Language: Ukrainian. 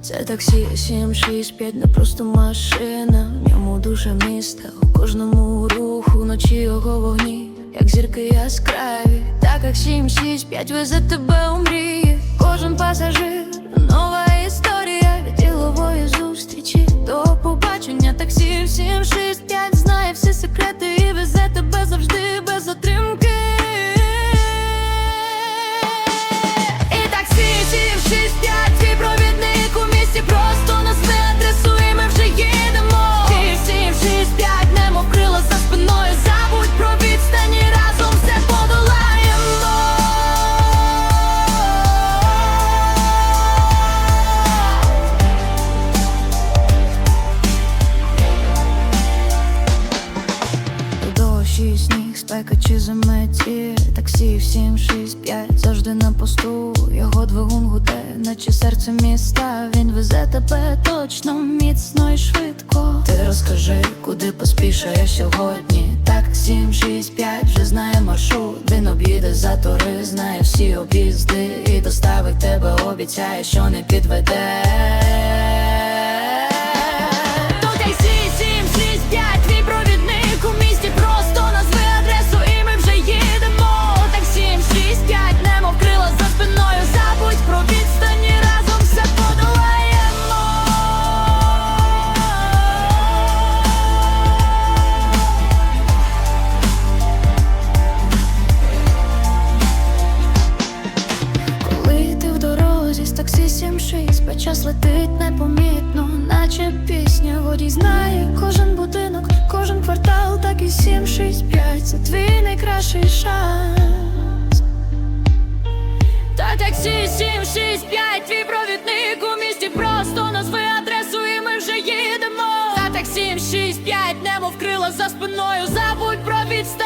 Це таксі 765, не просто машина. В ньому душа міста, у кожному руху, вночі його вогні, як зірки яскраві. Так як 765 везе тебе у мрії. Кожен пасажир, нова історія від ділової зустрічі до побачення. Таксі 765 знає всі секрети і везе тебе завжди спека чи заметі? Таксі в 765 завжди на посту. Його двигун гуде, наче серце міста. Він везе тебе точно, міцно і швидко. Ти розкажи, куди поспішає сьогодні. Так 765 вже знає маршрут. Він об'їде затори, знає всі об'їзди. І доставить тебе, обіцяє, що не підведе таксі 76 бо час летить непомітно, наче пісня Водій знає кожен будинок, кожен квартал, так і 765 Це твій найкращий шанс. Та таксі 765, твій провідник у місті. Просто назви адресу і ми вже їдемо. Та таксі 765, немов крила за спиною. Забудь про відстані, разом